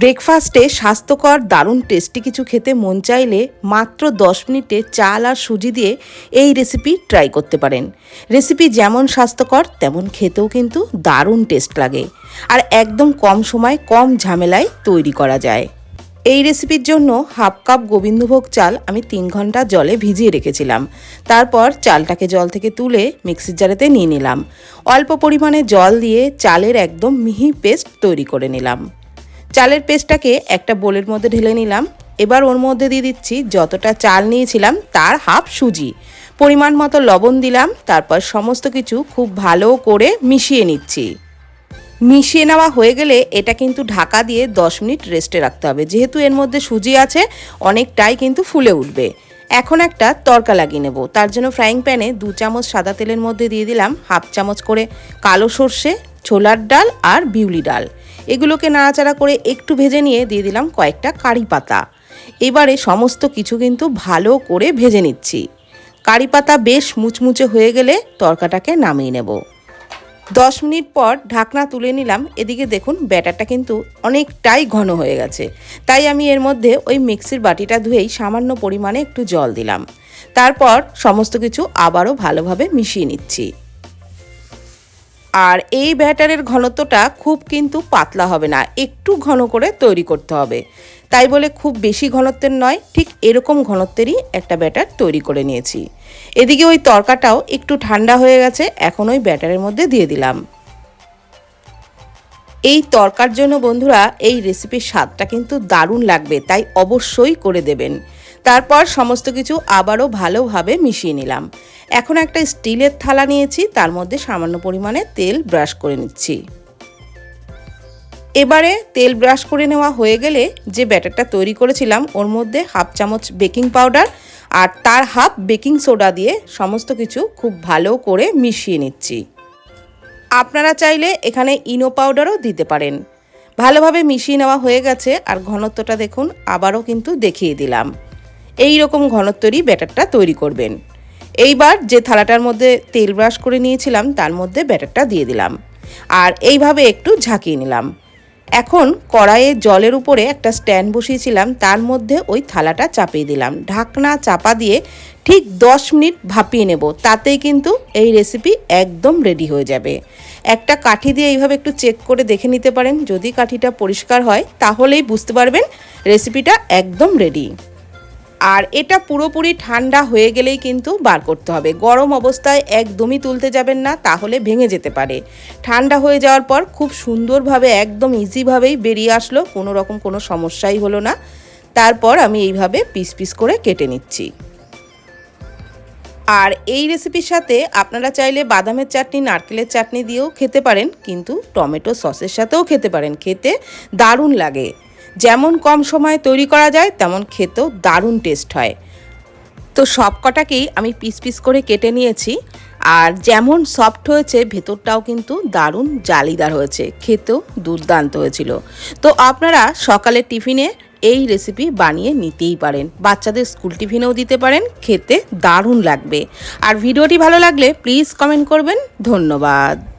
ব্রেকফাস্টে স্বাস্থ্যকর দারুণ টেস্টি কিছু খেতে মন চাইলে মাত্র দশ মিনিটে চাল আর সুজি দিয়ে এই রেসিপি ট্রাই করতে পারেন। রেসিপি যেমন স্বাস্থ্যকর, তেমন খেতেও কিন্তু দারুণ টেস্ট লাগে। আর একদম কম সময়, কম ঝামেলায় তৈরি করা যায়। এই রেসিপির জন্য হাফ কাপ গোবিন্দভোগ চাল আমি তিন ঘণ্টা জলে ভিজিয়ে রেখেছিলাম। তারপর চালটাকে জল থেকে তুলে মিক্সির জারেতে নিয়ে নিলাম। অল্প পরিমাণে জল দিয়ে চালের একদম মিহি পেস্ট তৈরি করে নিলাম। চালের পেস্টটাকে একটা বোলের মধ্যে ঢেলে নিলাম। এবার ওর মধ্যে দিয়ে দিচ্ছি যতটা চাল নিয়েছিলাম, তার হাফ সুজি। পরিমাণ মতো লবণ দিলাম, তারপর সমস্ত কিছু খুব ভালো করে মিশিয়ে নিচ্ছি। মিশিয়ে নেওয়া হয়ে গেলে এটা কিন্তু ঢাকা দিয়ে 10 মিনিট রেস্টে রাখতে হবে। যেহেতু এর মধ্যে সুজি আছে, অনেকটাই কিন্তু ফুলে উঠবে। এখন একটা তরকা লাগিয়ে নেব। তার জন্য ফ্রাইং প্যানে দু চামচ সাদা তেলের মধ্যে দিয়ে দিলাম, হাফ চামচ করে কালো সর্ষে, ছোলার ডাল আর বিউলি ডাল। এগুলোকে নাড়াচাড়া করে একটু ভেজে নিয়ে দিয়ে দিলাম কয়েকটা কারি পাতা। এবারে সমস্ত কিছু কিন্তু ভালো করে ভেজে নিচ্ছি। কারি পাতা বেশ মুচমুচে হয়ে গেলে তরকাটাকে নামিয়ে নেব। দশ মিনিট পর ঢাকনা তুলে নিলাম। এদিকে দেখুন, ব্যাটারটা কিন্তু অনেকটাই ঘন হয়ে গেছে। তাই আমি এর মধ্যে ওই মিক্সির বাটিটা ধুয়েই সামান্য পরিমাণে একটু জল দিলাম। তারপর সমস্ত কিছু আবারও ভালোভাবে মিশিয়ে নিচ্ছি। আর এই ব্যাটারের ঘনত্বটা খুব কিন্তু পাতলা হবে না, একটু ঘন করে তৈরি করতে হবে। তাই বলে খুব বেশি ঘনত্বের নয়, ঠিক এরকম ঘনত্বেরই একটা ব্যাটার তৈরি করে নিয়েছি। এদিকে ওই তরকাটাও একটু ঠান্ডা হয়ে গেছে, এখন ওই ব্যাটারের মধ্যে দিয়ে দিলাম। এই তরকার জন্য বন্ধুরা, এই রেসিপির স্বাদটা কিন্তু দারুণ লাগবে, তাই অবশ্যই করে দেবেন। তারপর সমস্ত কিছু আবারও ভালোভাবে মিশিয়ে নিলাম। এখন একটা স্টিলের থালা নিয়েছি, তার মধ্যে সামান্য পরিমাণে তেল ব্রাশ করে নিচ্ছি। এবারে তেল ব্রাশ করে নেওয়া হয়ে গেলে যে ব্যাটারটা তৈরি করেছিলাম, ওর মধ্যে হাফ চামচ বেকিং পাউডার আর তার হাফ বেকিং সোডা দিয়ে সমস্ত কিছু খুব ভালো করে মিশিয়ে নিচ্ছি। আপনারা চাইলে এখানে ইনো পাউডারও দিতে পারেন। ভালোভাবে মিশিয়ে নেওয়া হয়ে গেছে আর ঘনত্বটা দেখুন, আবারও কিন্তু দেখিয়ে দিলাম। এই রকম ঘনত্বরই ব্যাটারটা তৈরি করবেন। এইবার যে থালাটার মধ্যে তেল ব্রাশ করে নিয়েছিলাম, তার মধ্যে ব্যাটারটা দিয়ে দিলাম। আর এইভাবে একটু ঝাঁকিয়ে নিলাম। এখন কড়াইয়ে জলের উপরে একটা স্ট্যান্ড বসিয়েছিলাম, তার মধ্যে ওই থালাটা চাপিয়ে দিলাম। ঢাকনা চাপা দিয়ে ঠিক দশ মিনিট ভাপিয়ে নেব, তাতেই কিন্তু এই রেসিপি একদম রেডি হয়ে যাবে। একটা কাঠি দিয়ে এইভাবে একটু চেক করে দেখে নিতে পারেন। যদি কাঠিটা পরিষ্কার হয়, তাহলেই বুঝতে পারবেন রেসিপিটা একদম রেডি আর এটা পুরোপুরি ঠান্ডা হয়ে গেলেই কিন্তু বার করতে হবে। গরম অবস্থায় একদমই তুলতে যাবেন না, তাহলে ভেঙে যেতে পারে। ঠান্ডা হয়ে যাওয়ার পর খুব সুন্দরভাবে, একদম ইজিভাবেই বেরিয়ে আসলো, কোনো রকম কোনো সমস্যাই হলো না। তারপর আমি এইভাবে পিস পিস করে কেটে নিচ্ছি। আর এই রেসিপির সাথে আপনারা চাইলে বাদামের চাটনি, নারকেলের চাটনি দিয়েও খেতে পারেন, কিন্তু টমেটো সসের সাথেও খেতে পারেন। খেতে দারুণ লাগে। যেমন কম সময়ে তৈরি করা যায়, তেমন খেতেও দারুণ টেস্ট হয়। তো সব কটাকেই আমি পিস পিস করে কেটে নিয়েছি, আর যেমন সফট হয়েছে, ভেতরটাও কিন্তু দারুণ জালিদার হয়েছে, খেতেও দুর্দান্ত হয়েছিল। তো আপনারা সকালে টিফিনে এই রেসিপি বানিয়ে নিতেই পারেন। বাচ্চাদের স্কুল টিফিনেও দিতে পারেন, খেতে দারুণ লাগবে। আর ভিডিওটি ভালো লাগলে প্লিজ কমেন্ট করবেন। ধন্যবাদ।